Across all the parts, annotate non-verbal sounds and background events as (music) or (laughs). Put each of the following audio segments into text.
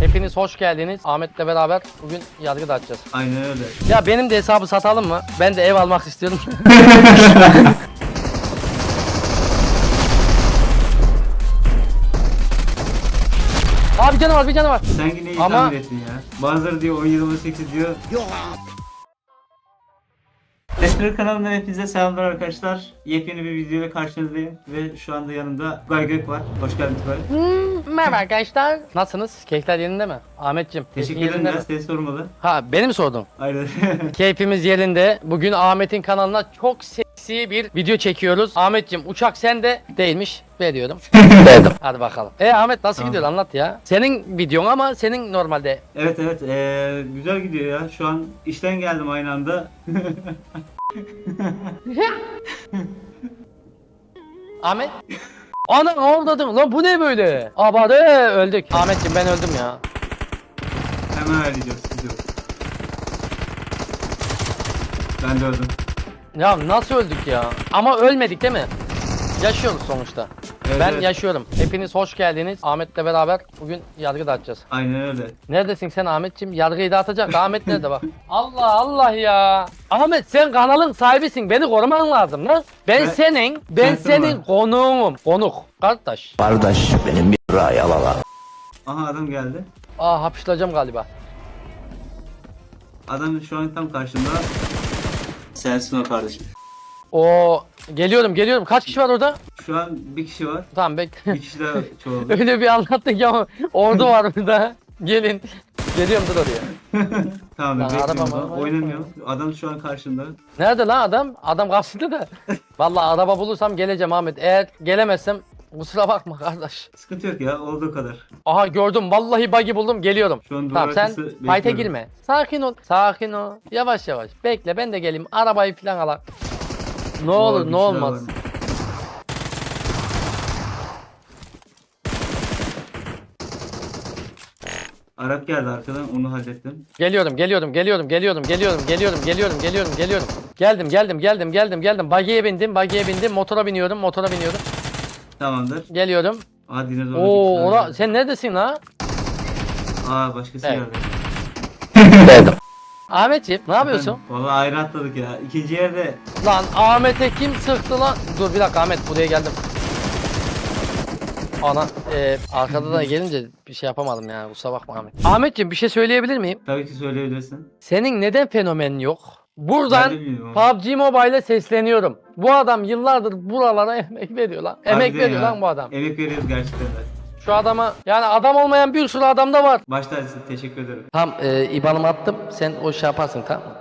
Hepiniz hoş geldiniz. Ahmet'le beraber bugün yargı dağıtacağız. Aynen öyle. Ya benim de hesabı satalım mı? Ben de ev almak istiyorum. (laughs) Abi canı var bir canı var. Sen yine iyi Ama- tahmin ettin ya. Bazıları diyor 17 18 diyor. Testler kanalından hepinize selamlar arkadaşlar. Yepyeni bir videoyla karşınızdayım ve şu anda yanımda Tugay Gök var. Hoş geldin Tugay. Hmm, merhaba arkadaşlar. Nasılsınız? Keyifler yerinde mi? Ahmetciğim. Teşekkür ederim mi? seni sormalı. Ha beni mi sordun? Aynen. (laughs) Keyfimiz yerinde. Bugün Ahmet'in kanalına çok bir video çekiyoruz. Ahmetciğim uçak sende değilmiş. Veriyorum. Verdim. (laughs) Hadi bakalım. E Ahmet nasıl Tamam. gidiyor anlat ya. Senin videon ama senin normalde. evet evet ee, güzel gidiyor ya. Şu an işten geldim aynı anda. (laughs) Ahmet. Ana avladım lan bu ne böyle? Abade öldük. Ahmetciğim ben öldüm ya. Hemen ayarlayacağız. Gidiyor. Ben de öldüm. Ya nasıl öldük ya? Ama ölmedik değil mi? Yaşıyoruz sonuçta. Evet, ben evet. yaşıyorum. Hepiniz hoş geldiniz. Ahmet'le beraber bugün yargı dağıtacağız. Aynen öyle. Neredesin sen Ahmetciğim? Yargıyı dağıtacak. Ahmet nerede bak? (laughs) Allah Allah ya. Ahmet sen kanalın sahibisin. Beni koruman lazım lan. Ben, Ben- senin, ben senin var. konuğum. Konuk. Kardeş. Kardeş benim bir raya baba. Aha adam geldi. Aa hapşıracağım galiba. Adam şu an tam karşımda. Sensin o kardeşim. Oo geliyorum geliyorum. Kaç kişi var orada? Şu an bir kişi var. Tamam bekle. Bir kişi daha (laughs) çoğaldı. Öyle bir anlattın ki ama ordu var burada. Gelin. Geliyorum dur oraya. (laughs) tamam Lan bekliyorum. araba, Oynamıyor. Adam şu an karşımda. Nerede lan adam? Adam karşıda da. (laughs) Vallahi araba bulursam geleceğim Ahmet. Eğer gelemezsem kusura bakma kardeş. Sıkıntı yok ya olduğu kadar. Aha gördüm. Vallahi buggy buldum. Geliyorum. Şu an duvar Tamam sen arkası fight'e bekliyorum. girme. Sakin ol. Sakin ol. Yavaş yavaş. Bekle ben de geleyim. Arabayı falan alak. Ne Oo, olur ne olmaz. varmış. Arap geldi arkadan onu hallettim. Geliyorum, geliyorum, geliyorum, geliyorum, geliyorum, geliyorum, geliyorum, geliyorum, geliyorum. Geldim, geldim, geldim, geldim, geldim. Buggy'e bindim, buggy'e bindim. Motora biniyorum, motora biniyorum. Tamamdır. Geliyorum. Aa dinozor. Oo, geldi. sen neredesin la? Aa başkası Evet. geldi. Ahmetciğim, ne yapıyorsun? Valla ayrı atladık ya. İkinci yerde Lan Ahmet'e kim sıktı lan? Dur bir dakika Ahmet buraya geldim. Ana e, arkada da gelince bir şey yapamadım ya kusura bakma Ahmet. Ahmetciğim bir şey söyleyebilir miyim? tabii ki söyleyebilirsin. Senin neden fenomenin yok? Buradan. PUBG Mobile'e sesleniyorum. Bu adam yıllardır buralara (laughs) emek veriyor lan. Emek Harbiden veriyor ya. lan bu adam. Emek veriyoruz gerçekten de. Şu adama yani adam olmayan bir sürü adam da var. Başta teşekkür ederim. Tamam e, IBAN'ımı attım. Sen o şey yaparsın tamam mı?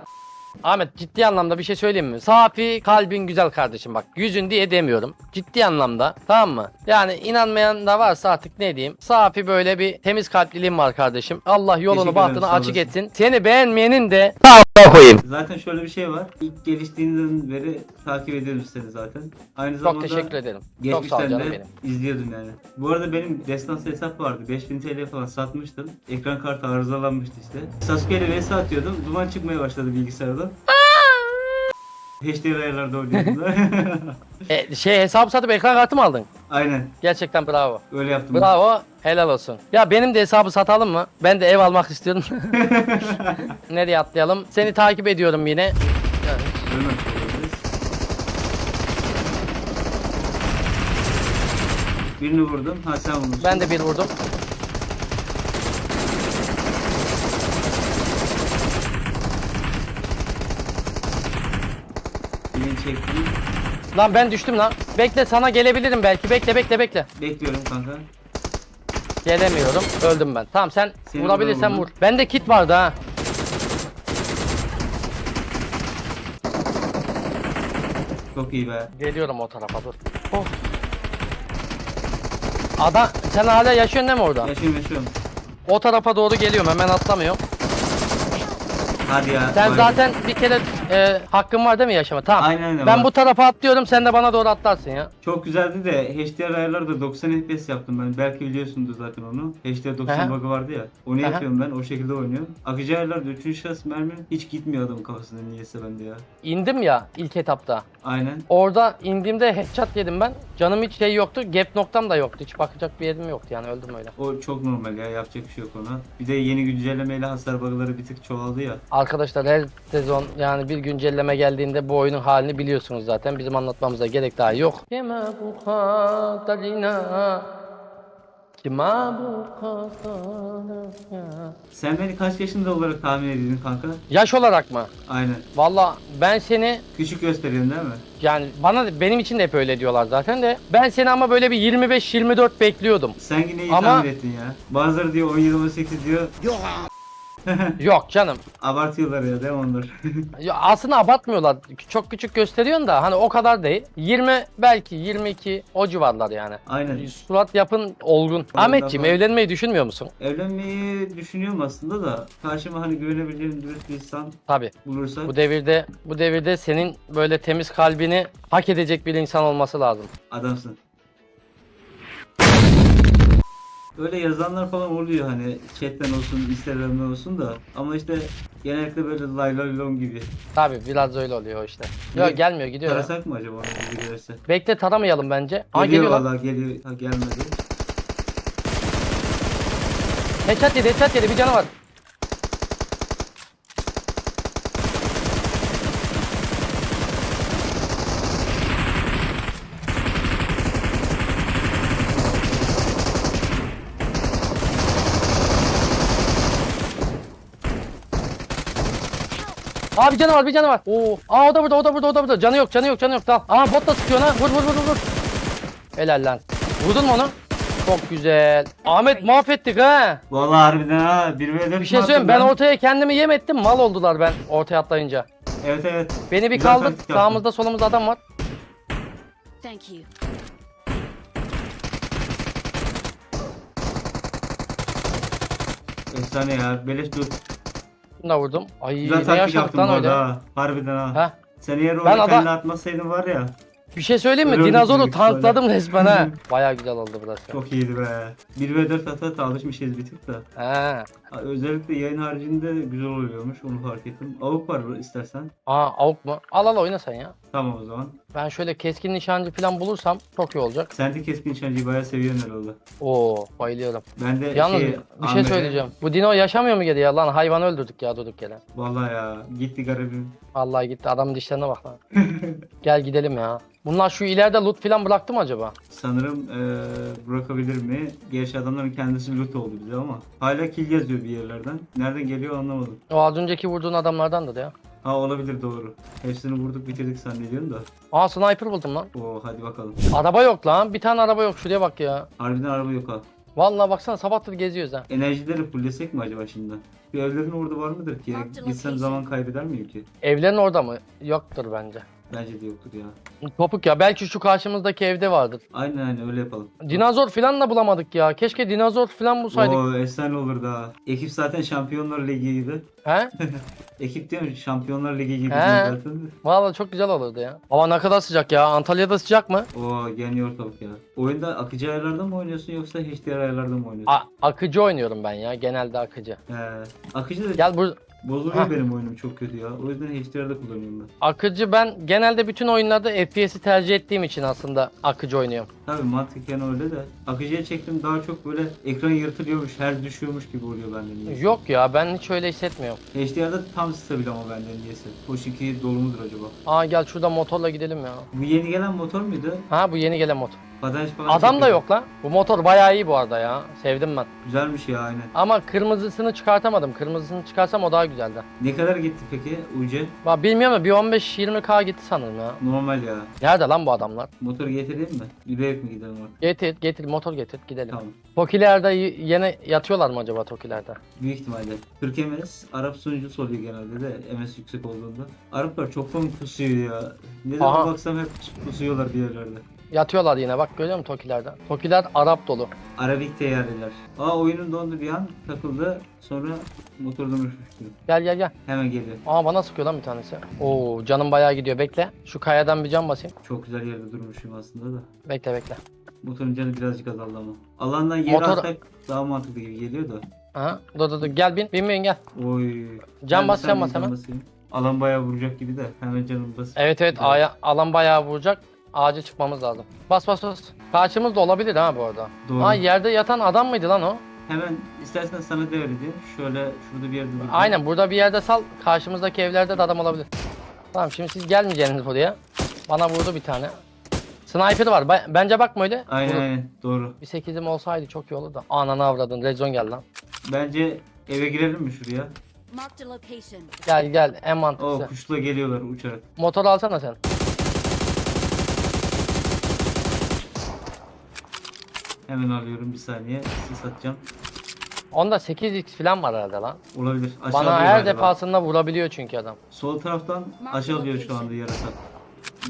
Ahmet ciddi anlamda bir şey söyleyeyim mi? Safi kalbin güzel kardeşim bak. Yüzün diye demiyorum. Ciddi anlamda. Tamam mı? Yani inanmayan da varsa artık ne diyeyim. Safi böyle bir temiz kalpliliğim var kardeşim. Allah yolunu bahtını açık etsin. Seni beğenmeyenin de Zaten şöyle bir şey var. İlk geliştiğinden beri takip ediyorum seni zaten. Aynı çok zamanda teşekkür ederim. Çok sağ ol geçmişten canım de benim. izliyordum yani. Bu arada benim destansı hesap vardı. 5000 TL falan satmıştım. Ekran kartı arızalanmıştı işte. Sasuke ile vs atıyordum. Duman çıkmaya başladı bilgisayarda. HD ayarlarda oynuyordum da. (laughs) E, şey hesabı satıp ekran kartı mı aldın? Aynen. Gerçekten bravo. Öyle yaptım. Bravo. Helal olsun. Ya benim de hesabı satalım mı? Ben de ev almak istiyorum. (laughs) Nereye atlayalım? Seni takip ediyorum yine. Ölmemiş olabiliriz. Birini vurdum. Ha sen vurmuşsun. ben de bir vurdum. Birini çektim. Lan ben düştüm lan. Bekle sana gelebilirim belki. Bekle bekle bekle. Bekliyorum kanka. Gelemiyorum. Öldüm ben. Tamam sen Seni vurabilirsen vur. Bende kit vardı ha. Çok iyi be. Geliyorum o tarafa dur. Oh. Adam sen hala yaşıyorsun değil mi orada? Yaşıyorum yaşıyorum. O tarafa doğru geliyorum hemen atlamıyorum. Hadi ya. Sen vay. zaten bir kere e, hakkın var değil mi yaşama? Tamam. Aynen öyle ben var. bu tarafa atlıyorum sen de bana doğru atlarsın ya. Çok güzeldi de HDR ayarlarda 90 FPS yaptım ben. Belki biliyorsundur zaten onu. HDR 90 Aha. bug'ı vardı ya. Onu Aha. yapıyorum ben. O şekilde oynuyorum. Akıcı ayarlarda 3. şahıs mermi hiç gitmiyor adamın kafasına niyeyse bende ya. İndim ya ilk etapta. Aynen. Orada indiğimde headshot yedim ben. Canım hiç şey yoktu. Gap noktam da yoktu. Hiç bakacak bir yerim yoktu yani öldüm öyle. O çok normal ya. Yapacak bir şey yok ona. Bir de yeni güncellemeyle hasar bug'ları bir tık çoğaldı ya. Arkadaşlar her sezon yani bir güncelleme geldiğinde bu oyunun halini biliyorsunuz zaten. Bizim anlatmamıza gerek daha yok. Sen beni kaç yaşında olarak tahmin ediyordun kanka? Yaş olarak mı? Aynen. Valla ben seni Küçük gösteriyorsun değil mi? yani bana benim için de hep öyle diyorlar zaten de ben seni ama böyle bir 25-24 bekliyordum. Sen yine iyi Ama- tahmin ettin ya. Bazıları diyor 17-18 diyor. Yok (laughs) canım. Abartıyorlar ya değil mi onlar? (laughs) Ya aslında abartmıyorlar. Çok küçük gösteriyorsun da hani o kadar değil. 20 belki 22 o civarlar yani. Aynen. Surat yapın olgun. Ahmetciğim evlenmeyi düşünmüyor musun? Evlenmeyi düşünüyorum aslında da karşıma hani güvenebileceğim dürüst bir insan Tabi. bulursak Bu devirde bu devirde senin böyle temiz kalbini hak edecek bir insan olması lazım. adamsın. Öyle yazanlar falan oluyor hani chatten olsun, Instagram'dan olsun da ama işte genellikle böyle lay lay lom gibi. Tabi biraz öyle oluyor işte. Yok gelmiyor gidiyor. ya. Tarasak mı acaba onu gibi gelirse? Bekle taramayalım bence. Ha Geliyor geliyor lan. valla geliyor. Ha, gelmedi. Headshot yedi headshot yedi bir canı var. Aa bir canı var bir canı var. Oo. Aa o da burada o da burada o da burada. Canı yok canı yok canı yok. Tamam. Aa bot da sıkıyor lan. Vur vur vur vur. Helal lan. Vurdun mu onu? Çok güzel. Ahmet mahvettik ha. Valla harbiden ha 1 ve 4 Bir şey söyleyeyim ben ortaya kendimi yem ettim mal oldular ben ortaya atlayınca. Evet evet. Beni bir Güzel kaldır taktik yaptın. sağımızda solumuzda adam var. Thank you. Efsane ya. Beleş dur. Bunu da vurdum. Ay Güzel ne taktik yaşadık yaptın bu lan öyle. arada ha. Harbiden ha. Ha. Sen eğer Ben orada ada- kendini atmasaydın var ya. Bir şey söyleyeyim mi? Öyle Dinozoru öldürdük tankladım resmen ha. (laughs) Baya güzel oldu burası. Çok iyiydi be. 1 ve 4 ata alışmışız bir tık da. Ha, Özellikle yayın haricinde güzel oluyormuş onu fark ettim. Avuk var istersen. Aa avuk mu? Al al oyna sen ya. Tamam o zaman. Ben şöyle keskin nişancı falan bulursam çok iyi olacak. Sen de keskin nişancıyı bayağı seviyorsun herhalde. Oo bayılıyorum. Ben de Yalnız şey, bir şey Ahmet'e- söyleyeceğim. Bu Dino yaşamıyor mu geri ya lan? Hayvanı öldürdük ya durduk yere. Vallahi ya gitti garibim. Vallahi gitti adamın dişlerine bak lan. (laughs) Gel gidelim ya. Bunlar şu ileride loot falan bıraktı mı acaba? Sanırım eee, bırakabilir mi? Gerçi adamların kendisi loot oldu bize ama. Hala kill yazıyor bir yerlerden. Nereden geliyor anlamadım. O az önceki vurduğun adamlardandı da ya. Ha olabilir doğru. Hepsini vurduk bitirdik zannediyorum da. Aa sniper buldum lan. Oo hadi bakalım. Araba yok lan. Bir tane araba yok. Şuraya bak ya. Harbiden araba yok ha. Vallahi baksana sabahtır geziyoruz ha. Enerjileri fullesek mi acaba şimdi? Bir evlerin orada var mıdır ki? Gitsem zaman kaybeder miyim ki? Evlerin orada mı? Yoktur bence. Bence de yoktur ya. Topuk ya. Belki şu karşımızdaki evde vardır. Aynen aynen öyle yapalım. Dinozor falan da bulamadık ya. Keşke dinozor falan bulsaydık. Oo efsane olur da. Ekip zaten Şampiyonlar Ligi gibi. He? (laughs) Ekip diyorum Şampiyonlar Ligi gibi He. zaten. Vallahi çok güzel olurdu ya. Hava ne kadar sıcak ya. Antalya'da sıcak mı? Oo geliyor ortalık ya. Oyunda akıcı ayarlarda mı oynuyorsun yoksa HDR ayarlarda mı oynuyorsun? A- akıcı oynuyorum ben ya. Genelde akıcı. He. Akıcı da Gel bur bozuluyor Ha. benim oyunum çok kötü ya. O yüzden HDR'da kullanıyorum ben. akıcı ben genelde bütün oyunlarda FPS'i tercih ettiğim için aslında akıcı oynuyorum. Tabii mantıken öyle de. Akıcıya çektim daha çok böyle ekran yırtılıyormuş, her düşüyormuş gibi oluyor bende niyeyse. Yok ya ben hiç öyle hissetmiyorum. HDR'da tam stabil ama bende niyeyse. Hoş 2 dolu mudur acaba? Aa gel şurada motorla gidelim ya. Bu yeni gelen motor muydu? Ha bu yeni gelen motor. Badaj falan Adam da çekiyor. yok lan. Bu motor bayağı iyi bu arada ya. Sevdim ben. Güzelmiş ya aynen. Ama kırmızısını çıkartamadım. Kırmızısını çıkarsam o daha güzeldi. Ne kadar gitti peki UC? Bak bilmiyorum da bir 15-20k gitti sanırım ya. Normal ya. Nerede lan bu adamlar? Motoru getireyim mi? Ev mi gidelim artık? Getir, getir, motor getir, gidelim. Tamam. Tokilerde y- yine yatıyorlar mı acaba Tokilerde? Büyük ihtimalle. Türk MS Arap sunucusu oluyor genelde de MS yüksek olduğunda. Araplar çok komik pusuyor ya. Ne zaman Aha. baksam hep pusuyorlar bir yerlerde. Yatıyorlar yine bak görüyor musun Tokilerden? Tokiler Arap dolu. Arabik teyyareler. Aa oyunun dondu bir an takıldı. Sonra motor dönüşmüştü. Gel gel gel. Hemen geliyor. Aa bana sıkıyor lan bir tanesi. Oo canım bayağı gidiyor bekle. Şu kayadan bir can basayım. Çok güzel yerde durmuşum aslında da. Bekle bekle. Motorun canı birazcık azaldı ama. Alandan yere Motor- atsak daha mantıklı gibi geliyor da. Aha dur dur dur gel bin. Bin bin gel. Oy. Can Ben bas, bir can bas hemen. basayım. Alan bayağı vuracak gibi de hemen canım bas. Evet evet aya, alan bayağı vuracak. Ağaca çıkmamız lazım. Bas bas bas. Karşımız da olabilir ha bu arada. Doğru. Aa yerde yatan adam mıydı lan o? Hemen istersen sana devredeyim. Şöyle şurada bir yerde dur. Aynen burada bir yerde sal. Karşımızdaki evlerde de adam olabilir. Tamam şimdi siz gelmeyeceksiniz buraya. Bana vurdu bir tane. Sniper var. Ba- Bence bakma öyle. Aynen Vurur. aynen doğru. Bir 8'im olsaydı çok iyi olurdu. Ananı avradın. Rezon gel lan. Bence eve girelim mi şuraya? Marked a location. Gel gel en O mantıklısı. kuşla geliyorlar uçarak. Motor alsana sen. Hemen alıyorum bir saniye. Sis atacağım. Onda 8x falan var herhalde lan. Olabilir. Aşağı Bana alıyor her galiba. defasında vurabiliyor çünkü adam. Sol taraftan aşağı alıyor şu anda yarasa.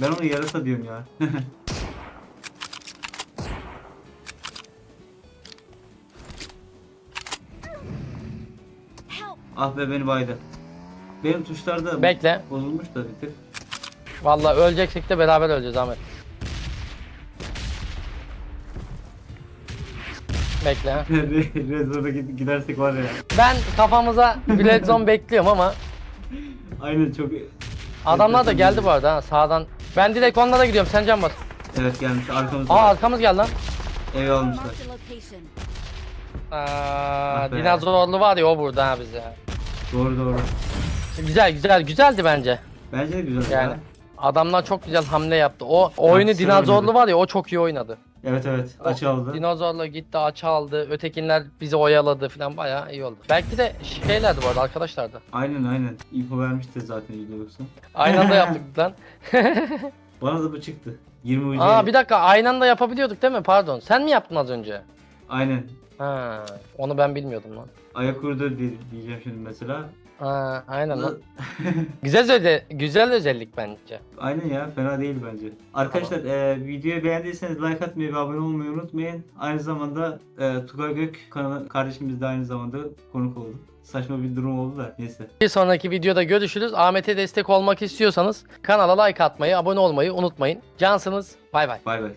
Ben onu yarasa diyorum ya. (laughs) Ah be beni baydı. Benim tuşlarda Bekle. bozulmuş da bir tık. Vallahi öleceksek de beraber öleceğiz Ahmet. Bekle. (laughs) Red Zone'a gid- gidersek var ya. Ben kafamıza red zone bekliyorum ama Aynen çok... adamlar da geldi bu arada ha sağdan. Ben direkt onlara gidiyorum sen can bas. Evet gelmiş arkamızda. Aa arkamız geldi lan. Eve almışlar. Aa, Ah dinozorlu var ya o burada ha bize. Doğru doğru. Güzel güzel güzeldi bence. Bence de güzel Yani. ya. Adamlar çok güzel hamle yaptı. O oyunu dinozorlu var ya o çok iyi oynadı. Evet evet açı aldı. Dinozorla gitti aç aldı. Ötekinler bizi oyaladı falan bayağı iyi oldu. Belki de şeylerdi bu arada arkadaşlardı. Aynen aynen. İnfo vermişti zaten %90. Aynı anda (laughs) yaptık lan. (laughs) Bana da bu çıktı. 20 ucu. Aa bir dakika aynı anda yapabiliyorduk değil mi? Pardon. Sen mi yaptın az önce? Aynen. Ha, onu ben bilmiyordum lan. Ayak uydu diye- diyeceğim şimdi mesela. Aynen lan. (laughs) Güzel öze güzel özellik bence. Aynen ya fena değil bence. Arkadaşlar e, videoyu beğendiyseniz like atmayı ve abone olmayı unutmayın. Aynı zamanda e, Tugay Gök kanalı kardeşimiz de aynı zamanda konuk oldu. Saçma bir durum oldu da neyse. Bir sonraki videoda görüşürüz. Ahmet'e destek olmak istiyorsanız kanala like atmayı, abone olmayı unutmayın. Cansınız. Bay bay. Bay bay.